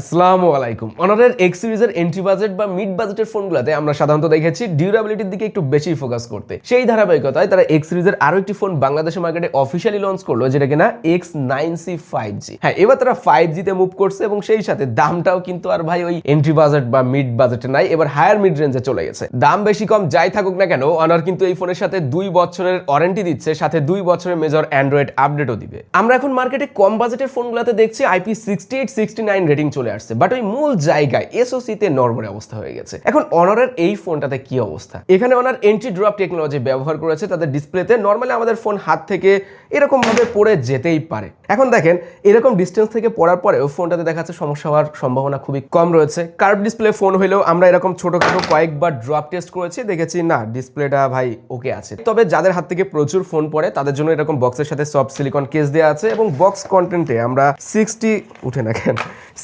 আসসালামু আলাইকুম। অনারের এক্স সিরিজের এন্ট্রি বাজেট বা মিড বাজেটের ফোনগুলোতে আমরা সাধারণত দেখেছি ডিউরেবিলিটির দিকে একটু বেশি ফোকাস করতে। সেই ধারাবাহিকতায় তারা এক্স সিরিজের আরও একটি ফোন বাংলাদেশের মার্কেটে অফিসিয়ালি লঞ্চ করল, যেটা কিনা X nine C five G হ্যাঁ এবার তারা ফাইভ জিতে মুভ করছে এবং সেই সাথে দামটাও কিন্তু আর ভাই ওই এন্ট্রি বাজেট বা মিড বাজেটে নাই, এবার হায়ার মিড রেঞ্জে চলে গেছে। দাম বেশি কম যাই থাকুক না কেন, অনার কিন্তু এই ফোনের সাথে দুই বছরের ওয়ারেন্টি দিচ্ছে, সাথে দুই বছরের মেজর অ্যান্ড্রয়েড আপডেটও দিবে। আমরা এখন মার্কেটে কম বাজেটের ফোনগুলোতে দেখছি IP sixty eight sixty nine rating চলে আসছে। বাট ওই মূল জায়গায় এসওসি তে নরমাল অবস্থা হয়ে গেছে। এখন অনারের এই ফোনটাতে কি অবস্থা? এখানে অনার এন্ট্রি ড্রপ টেকনোলজি ব্যবহার করেছে, তাদের ডিসপ্লেতে নর্মালি আমাদের ফোন হাত থেকে এরকম ভাবে পড়ে যেতেই পারে। এখন দেখেন, এরকম ডিস্টেন্স থেকে পড়ার পরেও ফোনটাতে দেখা যাচ্ছে সমস্যা হওয়ার সম্ভাবনা খুবই কম রয়েছে। কার্ভ ডিসপ্লে ফোন হলেও আমরা এরকম ছোটখাটো কয়েকবার ড্রপ টেস্ট করেছি, দেখেছি না ডিসপ্লেটা ভাই ওকে আছে। তবে যাদের হাত থেকে প্রচুর ফোন পড়ে, তাদের জন্য এরকম বক্সের সাথে সফট সিলিকন কেস দেওয়া আছে এবং বক্স কন্টেন্টে আমরা সিক্সটি উঠে না কেন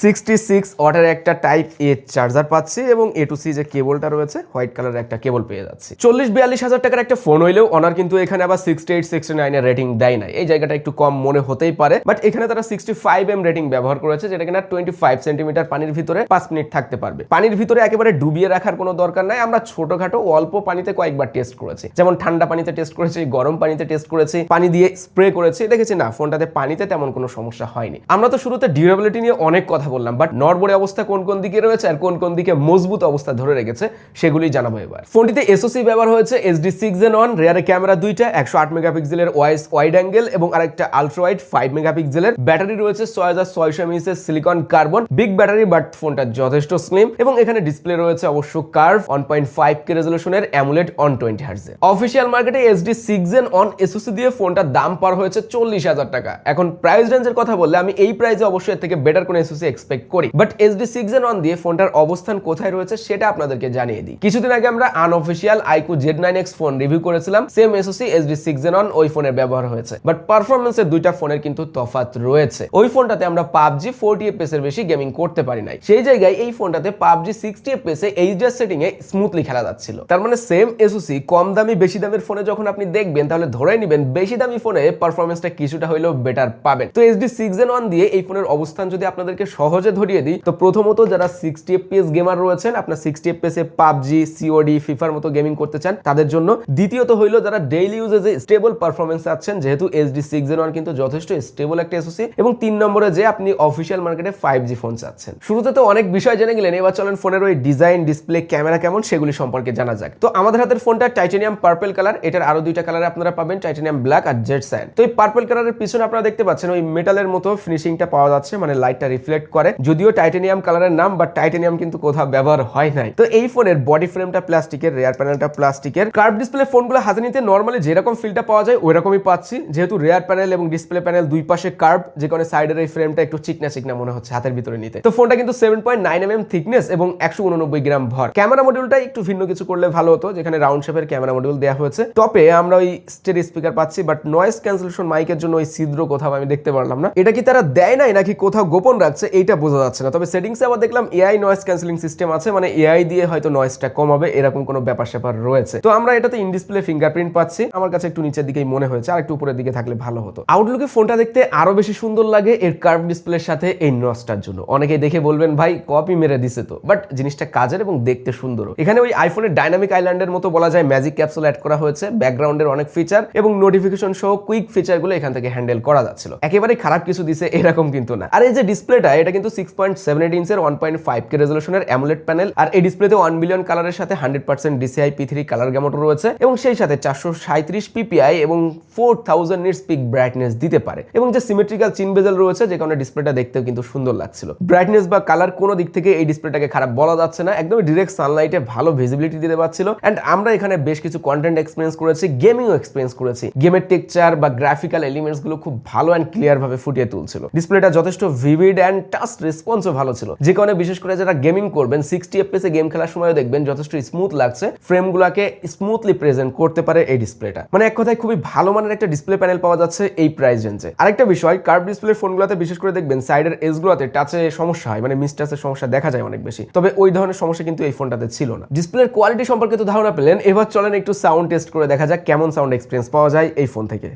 সিক্সটি সিক্স ওয়াটের একটা টাইপ এ চার্জার পাচ্ছি এবং এ টু সি যে কেবলটা রয়েছে হোয়াইট কালারের একটা কেবল পেয়ে যাচ্ছি। চল্লিশ বিয়াল্লিশ হাজার টাকার একটা ফোন হইলেও ওনার কিন্তু এখানে আবার সিক্সটি এইট সিক্সটি নাইনের রেটিং দেয় না এই জায়গাটা একটু কম মনে হতেই পারে বাট এখানে তারা সিক্সটি ফাইভ এম রেটিং ব্যবহার করেছে, যেটা কিনা টোয়েন্টি ফাইভ সেন্টিমিটার পানির ভিতরে পাঁচ মিনিট থাকতে পারবে। পানির ভিতরে একেবারে ডুবিয়ে রাখার কোনো দরকার নাই। আমরা ছোটখাটো অল্প পানিতে কয়েকবার টেস্ট করেছি। যেমন ঠান্ডা পানিতে টেস্ট করেছি, গরম পানিতে টেস্ট করেছি, পানি দিয়ে স্প্রে করেছি। দেখেছি না ফোনটাতে পানিতে তেমন কোনো সমস্যা হয়নি। আমরা তো শুরুতে ডিউরেবিলিটি নিয়ে অনেক কথা বললাম। বাট নড়বড়ে অবস্থা কোন কোন দিকে রয়েছে আর কোন কোন দিকে মজবুত অবস্থা ধরে রেখেছে সেগুলি জানাব এবার। ফোনটিতে এসওসি ব্যবহার হয়েছে এইচডি সিক্স এন ওয়ান রেয়ারে ক্যামেরা দুইটা, একশো আট মেগাপিক্সেলের ওয়াইস ওয়াইড অ্যাঙ্গেল এবং আরেকটা আলট্রা ওয়াইড ফাইভ মেগাপিক্সেলের ব্যাটারি রয়েছে, ছয় হাজার ছয়শো এমএসের silicon carbon big battery but ফোনটা যথেষ্ট স্লিম এবং এখানে ডিসপ্লে রয়েছে অবশ্য curve one point five K রেজলিউশনের AMOLED one twenty হার্জে অফিসিয়াল মার্কেটে SD six gen one SOC দিয়ে ফোনটার দাম পার হয়েছে চল্লিশ হাজার টাকা। এখন প্রাইস রেঞ্জের কথা বললে আমি এই প্রাইসে অবশ্যই এর থেকে বেটার কোনো এসওসি এক্সপেক্ট করি। But SD six gen one দিয়ে ফোনটার অবস্থান কোথায় রয়েছে সেটা আপনাদেরকে জানিয়ে দিই। কিছুদিন আগে আমরা unofficial iQOO Z nine X phone review করেছিলাম same SOC SD six gen one ওই ফোনের ব্যবহার হয়েছে। বাট পারফরমেন্সের দুইটা ফোনের কিন্তু তফাৎ রয়েছে। ওই ফোনটাতে আমরা পাবজি ফোরটি এফপিএস এর বেশি গেমিং করতে পারি নাই। সেই জায়গায় এই ফোনটাতে পাবজি সিক্সটি এফপিএস এ এইচডিআর সেটিং এ স্মুথলি খেলা যাচ্ছিল। তার মানে সেম এসওসি কম দামি, বেশি দামের ফোনে যখন আপনি দেখবেন, তাহলে ধরে নেবেন বেশি দামি ফোনে পারফরমেন্সটা কিছুটা হলেও বেটার পাবেন। তো এইচডি সিক্স এন ওয়ান দিয়ে এই ফোনের অবস্থান যদি আপনাদেরকে সহজে ধরিয়ে দিই। তো প্রথমত যারা সিক্সটি এফপিএস গেমার রয়েছেন, আপনার সিক্সটি এফপিএস এ পাবজি সিওডি ফিফার মতো গেমিং করতে চান, তাদের জন্য। দ্বিতীয়ত হইল যারা ডেইলি ইউজে যে স্টেবল পারফরমেন্স আছেন, যেহেতু এইচডি সিক্স এন ওয়ান কিন্তু যথেষ্ট স্টেবল একটা এসোসি এবং তিন নম্বরে যে আপনি অফিসিয়াল মার্কেটে ফাইভ জি ফোন চাচ্ছেন। শুরুতে তো অনেক বিষয় জেনে গেলেন, এবার চলেন ফোনের ওই ডিজাইন ডিসপ্লে ক্যামেরা কেমন, সেগুলি সম্পর্কে জানা যাক। তো আমাদের হাতের ফোনটা টাইটেনিয়াম পার্পল কালার এটার আরও দুইটা কালারে আপনারা পাবেন টাইটেনিয়াম ব্ল্যাক আর জেড স্যান তো এই পার্পল কালারের পিছনে আপনারা দেখতে পাচ্ছেন, ওই মেটালের মতো ফিনিশিংটা পাওয়া যাচ্ছে মানে লাইটটা রিফ্লেক্ট করে। যদিও টাইটেনিয়াম কালারের নাম বাট টাইটেনিয়াম কিন্তু কোথাও ব্যবহার হয় নাই। তো এই ফোনের বডি ফ্রেমটা প্লাস্টিকের রেয়ার প্যানেলটা প্লাস্টিকের কার্ভ ডিসপ্লে ফোনগুলো হাতে নিতে নর্মালি যেরকম ফিলটা পাওয়া যায়, ওইরকমই পাচ্ছি। যেহেতু রেয়ার প্যানেল এবং ডিসপ্লে প্যানেল দুই পাশে কার্ভ যে কারণে সাইডের এই ফ্রেমটা একটু চিকনা চিকনা মনে হচ্ছে হাতের ভিতরে নিতে। তো ফোনটা কিন্তু seven point nine M M thickness এবং একশো উননব্বই গ্রাম ভর। ক্যামেরা মডিউলটা একটু ভিন্ন কিছু করলে ভালো হতো, যেখানে রাউন্ড শেপের ক্যামেরা মডিউল দেওয়া হয়েছে। টপে আমরা ওই স্টেরি স্পিকার পাচ্ছি বাট নয়েজ ক্যান্সেলেশন মাইকের জন্য ওই ছিদ্র কোথাও আমি দেখতে পারলাম না। এটা কি তারা দেয় নাই, নাকি কোথাও গোপন রাখছে, এইটা বোঝা যাচ্ছে না। তবে সেটিংসে আবার দেখলাম এআই নয়েজ ক্যান্সেলিং সিস্টেম আছে মানে এআই দিয়ে হয়তো নয়েজটা কমাবে, এরকম কোনো ব্যাপার স্যাপার রয়েছে। তো আমরা এটাতে ইন ডিসপ্লে ফিঙ্গারপ্রিন্ট পাচ্ছি। আমার কাছে একটু নিচের দিকেই মনে হয়েছে আর একটু উপরের দিকে থাকলে ভালো হতো। আউটলুকে ফোনটা দেখতে আরও বেশি সুন্দর লাগে এর কার্ভ ডিসপ্লের সাথে এই নসটার জন্য। অনেকে দেখে বলবেন, ভাই কপি মেরে দিছে তো। বাট জিনিসটা কাজের এবং দেখতে সুন্দর এখানে ওই আইফোনের ডাইনামিক আইল্যান্ডের মতো বলা যায় ম্যাজিক ক্যাপসুল অ্যাড করা হয়েছে ব্যাকগ্রাউন্ডের অনেক ফিচার এবং নোটিফিকেশন সহ কুইক ফিচারগুলো এখান থেকে হ্যান্ডেল করা যাচ্ছিল। একেবারে খারাপ কিছু দিছে, এরকম কিন্তু না। আর এই যে ডিসপ্লেটা এটা কিন্তু সিক্স পয়েন্ট সেভেন এইট ইঞ্চের ওয়ান পয়েন্ট ফাইভ কে রেজলিউশনের অ্যামুলেট প্যানেল আর এই ডিসপ্লেতে ওয়ান বিলিয়ন কালারের সাথে hundred percent DCI P three colour gamut রয়েছে এবং সেই সাথে চারশো সাঁত্রিশ পিপিআই এবং four thousand nits peak brightness দিতে পারে এবং যে সিমেট্রিক্যাল চিন বেজেল রয়েছে, যে কারণে ডিসপ্লেটা দেখতেও কিন্তু সুন্দর লাগছিল। ব্রাইটনেস বা কালার কোনো দিক থেকে এই ডিসপ্লেটাকে খারাপ বলা যাচ্ছে না, একদমই ডিরেক্ট সানলাইটে ভালো ভিজিবিলিটি দিতে পারছিল। অ্যান্ড আমরা এখানে বেশ কিছু কন্টেন্ট এক্সপিরিয়েন্স করেছি গেমিংও এক্সপিরিয়েন্স করেছি। গেমের টেকচার বা গ্রাফিক্যাল এলিমেন্টসগুলো খুব ভালো অ্যান্ড ক্লিয়ার ভাবে ফুটিয়ে তুলছিল। ডিসপ্লেটা যথেষ্ট ভিভিড অ্যান্ড টাচ রেসপন্সও ভালো ছিল। যে কারণে বিশেষ করে যারা গেমিং করবেন সিক্সটি এফপিএস এ গেম খেলার সময় দেখবেন যথেষ্ট স্মুথ লাগছে। ফ্রেমগুলোকে স্মুথলি প্রেজেন্ট করতে পারে এই ডিসপ্লেটা মানে এক কথায় খুবই ভালো মানের একটা ডিসপ্লে প্যানেল পাওয়া যাচ্ছে এই প্রাইস রেঞ্জে আরেকটা বিষয় কার্ভ ডিসপ্লে ফোনগুলোতে বিশেষ করে দেখবেন সাইডের এজগুলোতে টাচে সমস্যা হয় মানে মিস মিসটাচের সমস্যা দেখা যায় অনেক বেশি। তবে ওই ধরনের সমস্যা কিন্তু এই ফোনটাতে ছিল না। ডিসপ্লের কোয়ালিটি সম্পর্কে তো ধারণা পেলেন, এবার চলেন একটু সাউন্ড টেস্ট করে দেখা যাক কেমন সাউন্ড এক্সপিরিয়েন্স পাওয়া যায় এই ফোন থেকে।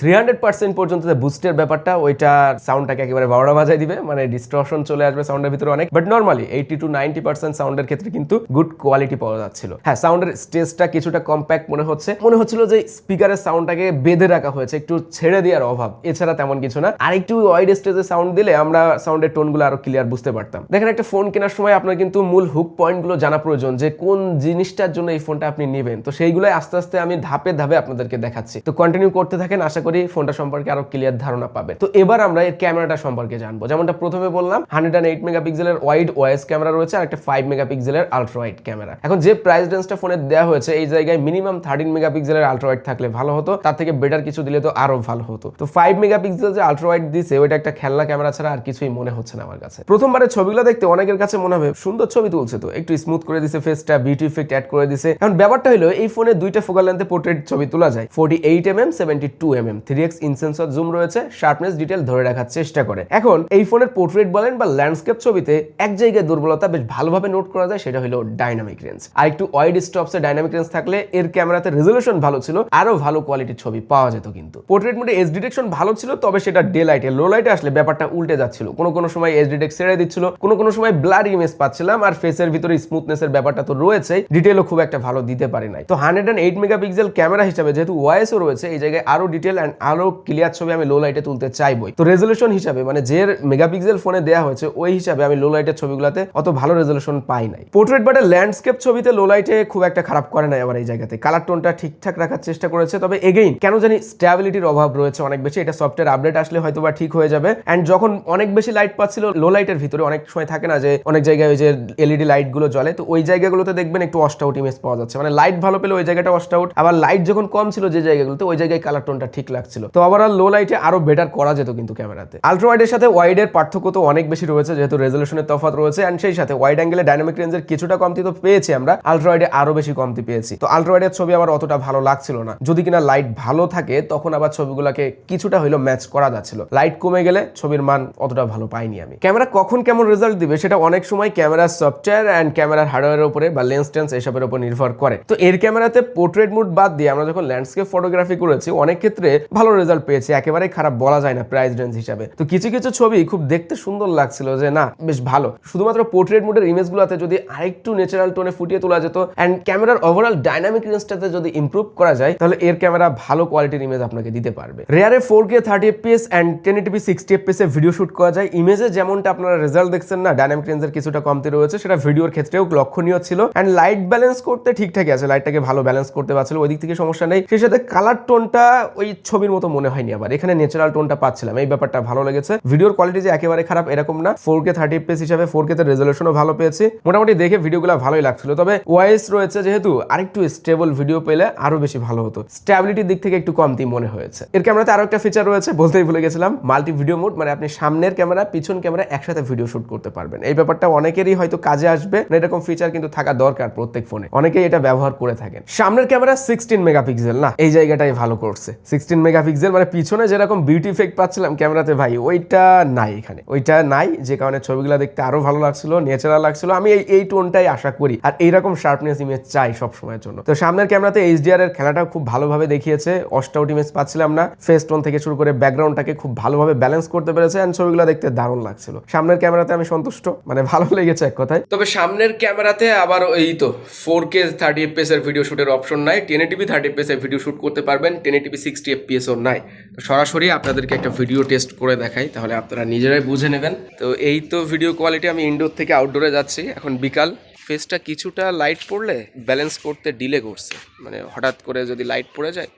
থ্রি হান্ড্রেড পার্সেন্ট পর্যন্ত বুস্টের ব্যাপারটা ওইটার সাউন্ডটাকে একেবারে বারোটা বাজায় দিবে। মানে ডিস্ট্রশন চলে আসবে সাউন্ডের ভিতরে অনেক। But normally eighty to ninety percent সাউন্ডের ক্ষেত্রে কিন্তু গুড কোয়ালিটি পাওয়া যাচ্ছিল। হ্যাঁ সাউন্ডের স্টেজটা কিছুটা কম্প্যাক্ট মনে হচ্ছে। মনে হচ্ছিল যে স্পিকারের সাউন্ডটাকে বেঁধে রাখা হয়েছে, একটু ছেড়ে দেওয়ার অভাব। এছাড়া তেমন কিছু না। আর একটু ওয়াইড স্টেজে সাউন্ড দিলে আমরা সাউন্ডের টোনগুলো আরও ক্লিয়ার বুঝতে পারতাম। দেখেন, একটা ফোন কেনার সময় আপনার কিন্তু মূল হুক পয়েন্টগুলো জানা প্রয়োজন, যে কোন জিনিসটার জন্য এই ফোনটা আপনি নেবেন। তো সেইগুলোই আস্তে আস্তে আমি ধাপে ধাপে আপনাদেরকে দেখাচ্ছি। তো কন্টিনিউ করতে থাকেন, আশা করি ফোনটা সম্পর্কে আরও ক্লিয়ার ধারণা পাবেন তো এবার আমরা এর ক্যামেরাটা সম্পর্কে জানব। যেমনটা প্রথমে বললাম হান্ড্রেড অ্যান্ড এইট মেগাপিক্সেলের ওয়াইড ওয়েস ক্যামেরা রয়েছে আর একটা ফাইভ মেগাপিক্সেলের আলট্রা ওয়াইড ক্যামেরা এখন যে প্রাইস রেঞ্জটা ফোনে দেওয়া হয়েছে, এই জায়গায় মিনিমাম থার্টিন মেগাপিক্সেলের আলট্রা ওয়াইড থাকলে ভালো হতো। তার থেকে বেটার কিছু দিলে তো আরও ভালো হতো। তো ফাইভ মেগাপিক্সেল যে আলট্রা দিছে, ওইটা একটা খেলনা ক্যামেরা ছাড়া আর কিছুই মনে হচ্ছে না আমার কাছে। প্রথমবারের ছবিগুলো দেখতে অনেকের কাছে মনে হবে, সুন্দর ছবি তুলছে তো। একটু স্মুথ করে দিছে ফেসটা বিউটি ইফেক্ট অ্যাড করে দিছে। এখন ব্যাপারটা হলো, এই ফোনে দুইটা ফোকাল লেন্থে পোর্ট্রেট ছবি তোলা যায় forty eight M M seventy two M M three X in sensor zoom রয়েছে শার্পনেস ডিটেল ধরে রাখার চেষ্টা করে। এখন এই ফোনের পোর্ট্রেট বলেন বা ল্যান্ডস্কেপ ছবিতে এক জায়গায় দুর্বলতা বেশ ভালোভাবে নোট করা যায়, সেটা হলো ডাইনামিক রেঞ্জ আর একটু ওয়াইড স্টপসে ডাইনামিক রেঞ্জ থাকলে এর ক্যামেরাতে রেজলিউশন ভালো ছিল, আরও ভালো কোয়ালিটির ছবি পাওয়া যেত কিন্তু। পোর্ট্রেট মোডে এস ডিটেকশন ভালো ছিল, তবে সেটা ডে লাইটে লো লাইটে আসলে ব্যাপারটা উল্টে যাচ্ছিল। কোনো কোনো সময় এস ডিটেক ছেড়ে দিচ্ছিল, কোনো কোনো সময় ব্লার ইমেজ পাচ্ছিলাম, আর ফেসের ভিতরে স্মুথনেসের ব্যাপারটা তো রয়েছে ডিটেলও খুব একটা ভালো দিতে পারে নাই। তো hundred and eight megapixel camera হিসাবে যেহেতু ওয়াইএসও রয়েছে, এই জায়গায় আরও ডিটেল আরও ক্লিয়ার ছবি আমি লো লাইটে তুলতে চাইবই। তো রেজলিউশন হিসাবে মানে যে মেগাপিক্সেল ফোনে দেওয়া হয়েছে, ওই হিসাবে আমি লো লাইটের ছবিগুলোতে অত ভালো রেজলিউশন পাই নাই। পোর্ট্রেট বাটে ল্যান্ডস্কেপ ছবিতে লো লাইটে খুব একটা খারাপ করে নাই আবার এই জায়গাতে। কালার টোনটা ঠিকঠাক রাখার চেষ্টা করেছে, তবে এগেইন কেন জানি স্ট্যাবিলিটির অভাব রয়েছে অনেক বেশি, এটা সফটওয়্যার আপডেট আসলে হয়তো বা ঠিক হয়ে যাবে। অ্যান্ড যখন অনেক বেশি লাইট পাচ্ছিল লো লাইটের ভিতরে অনেক সময় থাকে না যে, অনেক জায়গায় ওই যে এলইডি লাইটগুলো জ্বলে, তো ওই জায়গাগুলোতে দেখবেন একটু অস্ট আউট ইমেজ পাওয়া যাচ্ছে। মানে লাইট ভালো পেলে ওই জায়গাটা অস্ট আউট আবার লাইট যখন কম ছিল যে জায়গাগুলোতে, ওই জায়গায় কালার টোনটা ঠিক লাগছিল। তো আবার লো লাইটে আরও বেটার করা যেত কিন্তু ক্যামেরাতে। আলট্রা ওয়াইডের সাথে ওয়াইডের পার্থক্য তো অনেক বেশি রয়েছে, যেহেতু রেজলিউশনের তফাত রয়েছে অ্যান্ড সেই সাথে ওয়াইড অ্যাঙ্গেলে ডাইনামিক রেঞ্জের কিছুটা কমতি তো পেয়েছি আমরা আলট্রা ওয়াইডে আরও বেশি কমতি পেয়েছি। তো আলট্রা ওয়াইডের ছবি আবার অতটা ভালো লাগছিল না। যদি কিনা লাইট ভালো থাকে, তখন আবার ছবিগুলোকে কিছুটা হইল ম্যাচ করা যাচ্ছিল। লাইট কমে গেলে ছবির মান অতটা ভালো পাইনি আমি। ক্যামেরা কখন কেমন রেজাল্ট দিবে, সেটা অনেক সময় ক্যামেরার সফটওয়্যার অ্যান্ড ক্যামেরার হার্ডওয়্যারের উপরে বা লেন্স টেন্স এসবের উপর নির্ভর করে। তো এর ক্যামেরাতে পোর্ট্রেট মুড বাদ দিয়ে আমরা যখন ল্যান্ডস্কেপ ফটোগ্রাফি করেছি, অনেক ক্ষেত্রে ভালো রেজাল্ট পেয়েছে একেবারে খারাপ বলা যায় না প্রাইস রেঞ্জ হিসাবে। তো কিছু কিছু ছবি খুব দেখতে সুন্দর লাগছিল যে, না, বেশ ভালো। শুধুমাত্র পোর্ট্রেট মুডের ইমেজগুলোতে যদি আরেকটু ন্যাচারাল টোনে ফুটিয়ে তোলা যেত অ্যান্ড ক্যামেরার ওভারঅল ডাইনামিক রেঞ্জটাতে যদি ইমপ্রুভ করা যায়, তাহলে এর ক্যামেরা ভালো কোয়ালিটির ইমেজ আপনাকে দিতে পারবে। রেয়ারে four K thirty FPS and ten eighty P sixty FPS video shoot করা যায়। ইমেজে যেমনটা আপনারা রেজাল্ট দেখছেন, না ডাইনামিক রেঞ্জের কিছুটা কমতি রয়েছে, সেটা ভিডিওর ক্ষেত্রেও লক্ষণীয় ছিল। অ্যান্ড লাইট ব্যালেন্স করতে ঠিকঠাকই আছে লাইটটাকে ভালো ব্যালেন্স করতে পারছিল, ওই দিক থেকে সমস্যা নেই। সেই সাথে কালার টোনটা ওই ছবির মতো মনে হয়নি আবার। এখানে ন্যাচারাল টোনটা পাচ্ছিলাম, এই ব্যাপারটা ভালো লেগেছে। ভিডিওর কোয়ালিটি যে একেবারে খারাপ, এরকম না। ফোর কে থার্টি এফপিএস হিসাবে ফোর কে তে রেজলিউশনও ভালো পেয়েছি। মোটামুটি দেখে ভিডিওগুলো ভালোই লাগছিল। তবে ওয়াইস রয়েছে যেহেতু, আরেকটু স্টেবল ভিডিও পেলে আরও বেশি ভালো হতো। স্ট্যাবিলিটির দিক থেকে একটু কমতি মনে হয়েছে। এর ক্যামেরাতে আরও একটা ফিচার রয়েছে, বলতেই ভুলে গেছিলাম। মাল্টি ভিডিও মোড মানে আপনি সামনের ক্যামেরা পিছন ক্যামেরা একসাথে ভিডিও শুট করতে পারবেন। এই ব্যাপারটা অনেকেরই হয়তো কাজে আসবে না এরকম ফিচার কিন্তু থাকা দরকার প্রত্যেক ফোনে অনেকেই এটা ব্যবহার করে থাকেন। সামনের ক্যামেরা সিক্সটিন মেগাপিক্সেল না? এই জায়গাটাই ভালো করছে। সিক্সটিন মেগাপিক্সেল মানে পিছনে যেরকম বিউটি ইফেক্ট পাচ্ছিলাম ক্যামেরাতে, ভাই, ওইটা নাই এখানে। ওইটা নাই, যে কারণে ছবিগুলো দেখতে আরও ভালো লাগছিল ন্যাচারাল লাগছিল। আমি এই এই টোনটাই আশা করি। আর এইরকম শার্পনেস ইমেজ চাই সব সময়ের জন্য। তো সামনের ক্যামেরাতে এইচডিআর এর খেলাটা খুব ভালোভাবে দেখিয়েছে। অস্টাউট ইমেজ পাচ্ছিলাম না। ফেস টোন থেকে শুরু করে ব্যাকগ্রাউন্ডটাকে খুব ভালোভাবে ব্যালেন্স করতে পেরেছে এন্ড ছবিগুলো দেখতে দারুণ লাগছিল। সামনের ক্যামেরাতে আমি সন্তুষ্ট মানে ভালো লেগেছে এক কথায়। তবে সামনের ক্যামেরাতে আবার এই তো ফোর কে থার্টি এফপিএস এর ভিডিও শুটের অপশন নাই। টেন টিভি থার্টি এফপিএস এর ভিডিও শুট করতে পারবেন। টেন টিভি সিক্সটি এফপিএস ও নাই। তো সরাসরি আপনাদেরকে একটা ভিডিও টেস্ট করে দেখাই, তাহলে আপনারা নিজেরাই বুঝে নেবেন। তো এই তো ভিডিও কোয়ালিটি আমি ইনডোর থেকে আউটডোরে যাচ্ছি, এখন বিকাল। ফেসটা কিছুটা লাইট পড়লে ব্যালেন্স করতে ডিলে করছে। মানে হঠাৎ করে যদি লাইট পড়ে যায়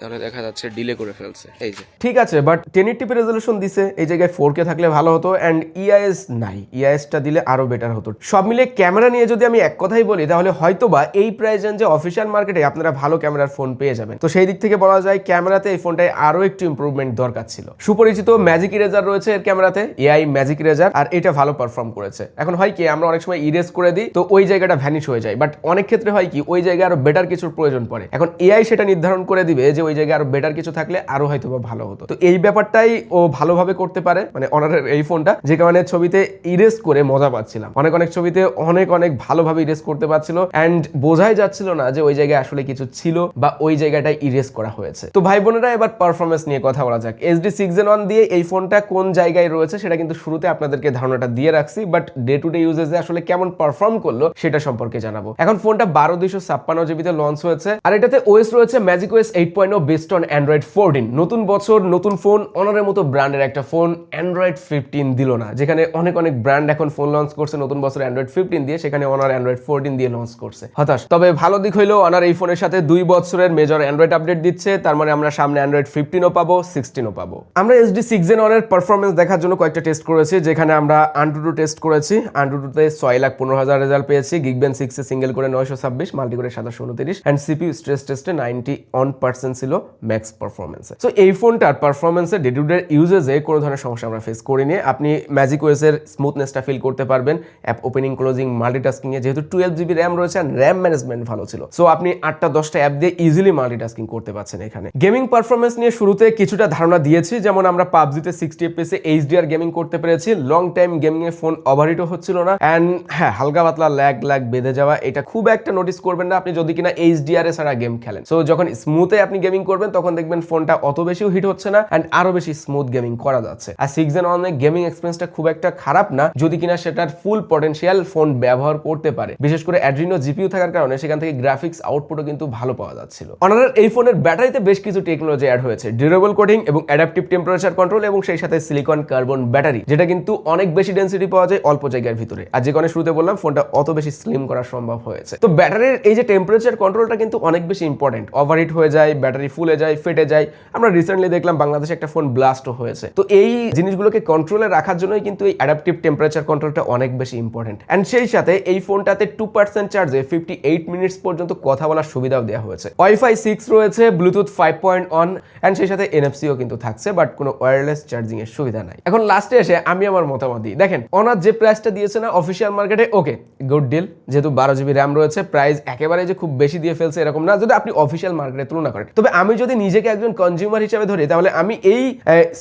তাহলে দেখা যাচ্ছে ডিলে করে ফেলছে। এই যে। ঠিক আছে বাট টেন টিপি রেজলিউশন দিছে, এই জায়গায় ফোর কে থাকলে ভালো হতো অ্যান্ড ইআইএস নাই। ইআইএসটা দিলে আরও বেটার হতো। সব মিলে ক্যামেরা নিয়ে যদি আমি এক কথাই বলি, তাহলে হয়তোবা এই প্রাইস রেঞ্জে অফিসিয়াল মার্কেটে আপনারা ভালো ক্যামেরার ফোন পেয়ে যাবেন। তো সেই দিক থেকে বলা যায় ক্যামেরাতে এই ফোনটায় আরও একটু ইমপ্রুভমেন্ট দরকার ছিল। সুপরিচিত ম্যাজিক ইরেজার রয়েছে এর ক্যামেরাতে এআই ম্যাজিক ইরেজার আর এটা ভালো পারফর্ম করেছে। এখন হয় কি, আমরা অনেক সময় ইরেজ করে দিই, তো ওই জায়গাটা ভ্যানিশ হয়ে যায়। বাট অনেক ক্ষেত্রে হয় কি, ওই জায়গায় আরও বেটার কিছুর প্রয়োজন পড়ে। এখন এআই সেটা নির্ধারণ করে দিবে যে ওই জায়গায় আরও বেটার কিছু থাকলে আরও হয়তো বা ভালো হতো। তো এই ব্যাপারটাই ও ভালোভাবে করতে পারে মানে অনারের এই ফোনটা যে কারণে ছবিতে ইরেজ করে মজা পাচ্ছিলাম। অনেক অনেক ছবিতে অনেক অনেক ভালোভাবে ইরেজ করতে পারছিল অ্যান্ড বোঝাই যাচ্ছিল না যে ওই জায়গায় আসলে কিছু ছিল বা ওই জায়গাটা ইরেজ করা হয়েছে। তো ভাই বোনেরা, এবার পারফরমেন্স নিয়ে কথা বলা যাক। এসডি সিক্স জেন ওয়ান দিয়ে এই ফোনটা কোন জায়গায় রয়েছে সেটা কিন্তু শুরুতে আপনাদেরকে ধারণাটা দিয়ে রাখছি বাট ডে টু ডে ইউজেসে আসলে কেমন পারফর্ম করল সেটা সম্পর্কে জানাব। এখন ফোনটা বারো দুইশো ছাপ্পান্ন জিবিতে লঞ্চ হয়েছে, আর এটাতে ওএস রয়েছে Magic OS eight point based on Android fourteen নতুন বছর, নতুন ফোন অনারের মতো ব্র্যান্ডের একটা ফোন অ্যান্ড্রয়েড ফিফটিন দিল না। যেখানে অনেক অনেক ব্র্যান্ড এখন ফোন লঞ্চ করছে, নতুন বছর অ্যান্ড্রয়েড ফিফটিন দিয়ে, সেখানে অনার অ্যান্ড্রয়েড ফোরটিন দিয়ে লঞ্চ করছে। হতাশ। তবে ভালো দিক হইল অনার এই ফোনের সাথে দুই বছরের মেজর অ্যান্ড্রয়েড আপডেট দিচ্ছে। তার মানে আমরা সামনে অ্যান্ড্রয়েড ফিফটিনও পাবো সিক্সটিনও পাবো। আমরা এসডি সিক্স জেন ওয়ানের পারফরমেন্স দেখার জন্য কয়েকটা টেস্ট করেছি, যেখানে আমরা আন্টুটু টেস্ট করেছি। আন্টুটুতে ছয় লাখ পনেরো হাজার রেজাল্ট পেয়েছি। গিগবেন সিক্সে সিঙ্গেল করে নয়শো ছাব্বিশ মাল্টি করে সাতাশশো উনত্রিশ। অ্যান্ড সিপিউ স্ট্রেস টেস্টে নাইনটি ওয়ান পার্সেন্ট ছিল। ম্যাক্স পারফরমেন্সে সো এই ফোনটার পারফরমেন্সে ডে টু ডে ইউজেসে কোনো ধরনের সমস্যা আমরা ফেস করিনি। আপনি ম্যাজিক ওয়েসের স্মুথনেসটা ফিল করতে পারবেন। অ্যাপ ওপেনিং ক্লোজিং মাল্টিটাস্কিং এ যেহেতু টুয়েলভ জিবি র্যাম রয়েছে আর র্যাম ম্যানেজমেন্ট ভালো ছিল। সো আপনি আটটা, দশটা অ্যাপ দিয়ে ইজিলি মাল্টিটাস্কিং করতে পারছেন এখানে। গেমিং পারফরমেন্স নিয়ে শুরুতে কিছুটা ধারণা দিয়েছি। যেমন আমরা পাবজিতে সিক্সটি এফপিএসে এইচডিআর গেমিং করতে পেরেছি। লং টাইম গেমিং এ ফোন ওভারহিটও হচ্ছিল না। অ্যান্ড হ্যাঁ হালকা পাতলা ল্যাগ ল্যাগ বেঁধে যাওয়া, এটা খুব একটা নোটিস করবেন না। আপনি যদি কিনা এইচডিআর এ ছাড়া গেম খেলেন। সো যখন স্মুথে আপনি গেমিং করবেন, তখন দেখবেন ফোনটা অত বেশিও হিট হচ্ছে না অ্যান্ড আরও বেশি স্মুথ গেমিং করা যাচ্ছে। আর সিক্স জেন অনেক গেমিং এক্সপিরিয়েন্সটা খুব একটা খারাপ না, যদি কিনা সেটার ফুল পটেনশিয়াল ফোন ব্যবহার করতে পারে। বিশেষ করে অ্যাড্রিনো জিপিউ থাকার কারণে সেখান থেকে গ্রাফিক্স আউটপুটও কিন্তু ভালো পাওয়া যাচ্ছিল। অনারের এই ফোনের ব্যাটারিতে বেশ কিছু টেকনোলজি অ্যাড হয়েছে। ডিউরেবল কোটিং এবং অ্যাডাপটিভ টেম্পারেচার কন্ট্রোল এবং সেই সাথে সিলিকন কার্বন ব্যাটারি যেটা কিন্তু অনেক বেশি ডেন্সিটি পাওয়া যায় অল্প জায়গার ভিতরে। আর যে কারণে শুরুতে বললাম, ফোনটা অত বেশি স্লিম করা সম্ভব হয়েছে। তো ব্যাটারির এই যে টেম্পারেচার কন্ট্রোলটা কিন্তু অনেক বেশি ইম্পর্টেন্ট ওভারহিট হয়ে যায় ব্যাটারি ফুলে যায়, ফেটে যায়। আমরা রিসেন্টলি দেখলাম বাংলাদেশে একটা ফোন ব্লাস্টও হয়েছে। তো এই জিনিসগুলোকে কন্ট্রোলে রাখার জন্যই কিন্তু এই অ্যাডাপটিভ টেম্পারেচার কন্ট্রোলটা অনেক বেশি ইম্পর্টেন্ট অ্যান্ড সেই সাথে এই ফোনটাতে টু পার্সেন্ট চার্জে ফিফটি এইট মিনিটস পর্যন্ত কথা বলার সুবিধাও দেওয়া হয়েছে। ওয়াইফাই সিক্স রয়েছে Bluetooth five point one and সেই সাথে এনএফসিও কিন্তু থাকছে বাট কোনো ওয়্যারলেস চার্জিং এর সুবিধা নাই। এখন লাস্টে এসে আমি আমার মতামত দিই। দেখেন অনার যে প্রাইসটা দিয়েছে না অফিসিয়াল মার্কেটে ওকে গুড ডিল যেহেতু বারো জিবি র্যাম রয়েছে প্রাইস একেবারে যে খুব বেশি দিয়ে ফেলছে এরকম না, যদি আপনি অফিসিয়াল মার্কেটে তুলনা করেন। তবে আমি যদি নিজেকে একজন কনজিউমার হিসেবে ধরি, তাহলে আমি এই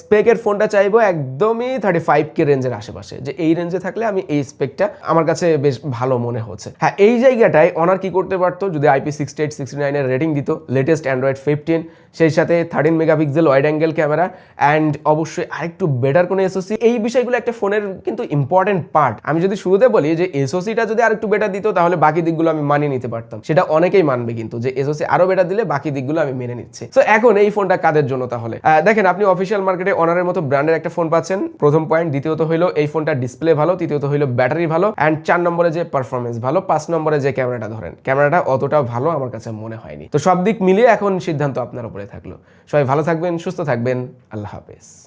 স্পেকের ফোনটা চাইব একদমই থার্টি ফাইভ কে রেঞ্জের আশেপাশে। যে এই রেঞ্জে থাকলে আমি এই স্পেকটা আমার কাছে বেশ ভালো মনে হচ্ছে। হ্যাঁ এই জায়গাটায় ওনার কি করতে পারতো? যদি আইপি সিক্সটি এইট সিক্সটি নাইনের রেটিং দিত লেটেস্ট অ্যান্ড্রয়েড ফিফটিন সেই সাথে thirteen megapixel wide angle camera and অবশ্যই আরেকটু বেটার কোনো এসওসি এই বিষয়গুলো একটা ফোনের কিন্তু ইম্পর্টেন্ট পার্ট আমি যদি শুরুতে বলি যে এসওসিটা যদি আরেকটু বেটার দিত, তাহলে বাকি দিকগুলো আমি মানিয়ে নিতে পারতাম। সেটা অনেকেই মানবে কিন্তু যে এসওসি আরও বেটার দিলে বাকি দিকগুলো আমি মেনে নিচ্ছি। তো এখন এই ফোনটা কাদের জন্য তাহলে? দেখেন, আপনি অফিসিয়াল মার্কেটে অনারের মতো ব্র্যান্ডের একটা ফোন পাচ্ছেন। প্রথম পয়েন্ট দ্বিতীয়ত হইল এই ফোনটা ডিসপ্লে ভালো, তৃতীয়ত হইল ব্যাটারি ভালো অ্যান্ড চার নম্বরে যে পারফরমেন্স ভালো, পাঁচ নম্বরে যে ক্যামেরাটা ধরেন। ক্যামেরাটা অতটা ভালো আমার কাছে মনে হয়নি। তো সব দিক মিলিয়ে এখন সিদ্ধান্ত আপনার উপরে। থাকল। সবাই ভালো থাকবেন সুস্থ থাকবেন। আল্লাহ হাফেজ।